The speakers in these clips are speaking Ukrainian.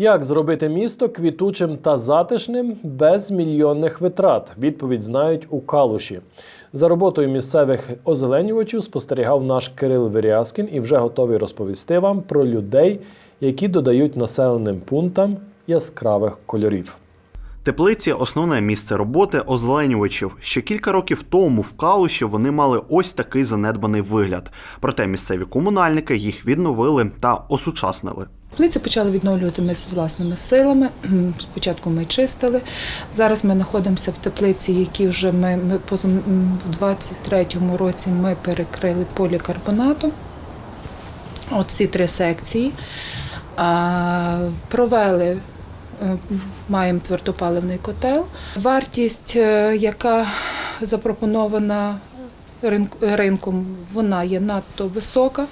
Як зробити місто квітучим та затишним без мільйонних витрат? Відповідь знають у Калуші. За роботою місцевих озеленювачів спостерігав наш Кирил Вирязкін і вже готовий розповісти вам про людей, які додають населеним пунктам яскравих кольорів. Теплиці основне місце роботи озеленювачів. Ще кілька років тому в Калуші вони мали ось такий занедбаний вигляд. Проте місцеві комунальники їх відновили та осучаснили. Теплиці почали відновлювати ми з власними силами. Спочатку ми чистили. Зараз ми знаходимося в теплиці, які вже ми, ми поза 23-му році ми перекрили полікарбонатом. Оці три секції. Провели. Е, Маємо твердопаливний котел. Вартість, е, яка запропонована ринком, вона є надто висока.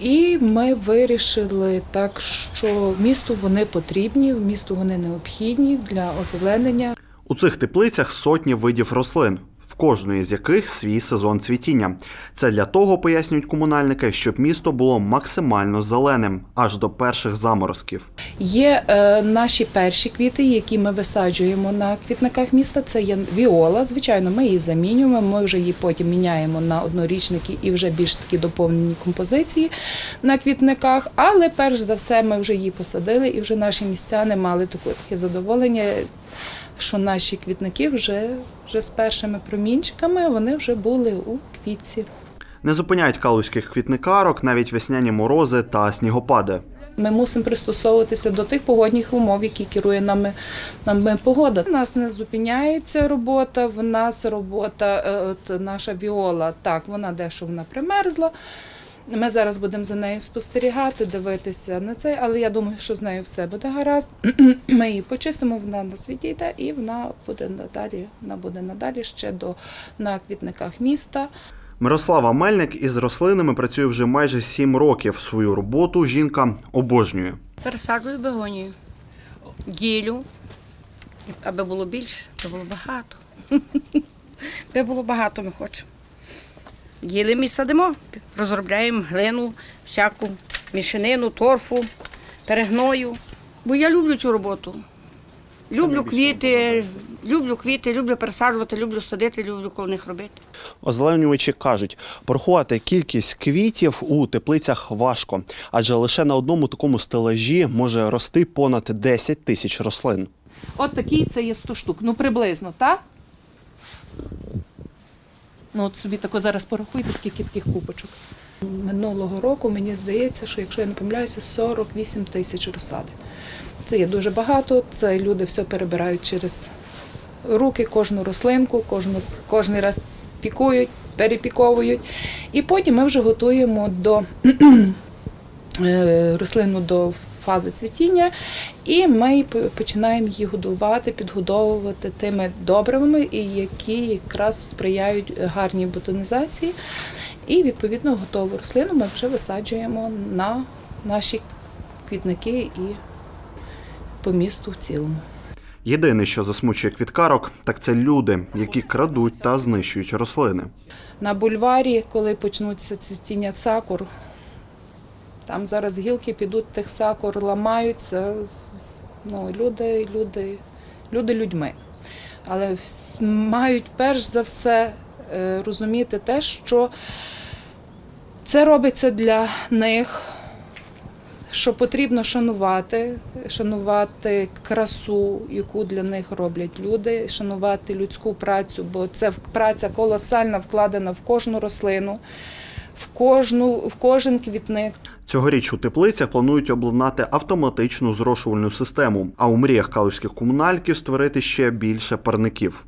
І ми вирішили так, що місту вони потрібні, місту вони необхідні для озеленення. У цих теплицях сотні видів рослин, в кожної з яких свій сезон цвітіння. Це для того, пояснюють комунальники, щоб місто було максимально зеленим аж до перших заморозків. Є е, наші перші квіти, які ми висаджуємо на квітниках міста. Це є віола. Звичайно, ми її замінюємо. Ми вже її потім міняємо на однорічники і вже більш такі доповнені композиції на квітниках. Але перш за все, ми вже її посадили, і вже наші містяни мали таке, таке задоволення. Що наші квітники вже, вже з першими промінчиками вони вже були у квітці. Не зупиняють калузьких квітникарок навіть весняні морози та снігопади. Ми мусимо пристосовуватися до тих погодних умов, які керує нами, нами погода. У нас не зупиняється робота. В нас робота, е, от наша віола, так, вона дещо вона примерзла. Ми зараз будемо за нею спостерігати, дивитися на це, але я думаю, що з нею все буде гаразд. Ми її почистимо, вона нас відійде і вона буде надалі, вона буде надалі ще до на квітниках міста. Мирослава Мельник із рослинами працює вже майже сім років. Свою роботу жінка обожнює. Пересаджую бегонію. Ділю. Аби було більше, аби було багато. Аби було багато ми хочемо. Ділимо і садимо, розробляємо глину, всяку мішанину, торфу, перегною. Бо я люблю цю роботу. Люблю квіти, люблю квіти, люблю пересаджувати, люблю садити, люблю коло них робити. Озеленювачі кажуть, порахувати кількість квітів у теплицях важко, адже лише на одному такому стелажі може рости понад 10 тисяч рослин. От такий це є 100 штук. Ну, приблизно, так? Ну, от собі тако зараз порахуйте, скільки таких купочок. Минулого року мені здається, що якщо я не помиляюся, 48 тисяч розсади. Це є дуже багато. Це люди все перебирають через руки, кожну рослинку, кожну, кожний раз пікують, перепіковують. І потім ми вже готуємо до е, рослину до фази цвітіння, і ми починаємо її годувати, підгодовувати тими добривами, які якраз сприяють гарній ботанізації. І відповідно готову рослину ми вже висаджуємо на наші квітники і по місту в цілому. Єдине, що засмучує квіткарок, так це люди, які крадуть та знищують рослини. На бульварі, коли почнуться цвітіння сакур, там зараз гілки підуть тих сакур, ламаються. Ну, люди, люди, люди людьми. Але мають перш за все е, розуміти те, що це робиться для них, що потрібно шанувати, шанувати красу, яку для них роблять люди, шанувати людську працю, бо це праця колосальна вкладена в кожну рослину, в кожну, в кожен квітник. Цьогоріч у теплицях планують обладнати автоматичну зрошувальну систему, а у мріях калузьких комунальків створити ще більше парників.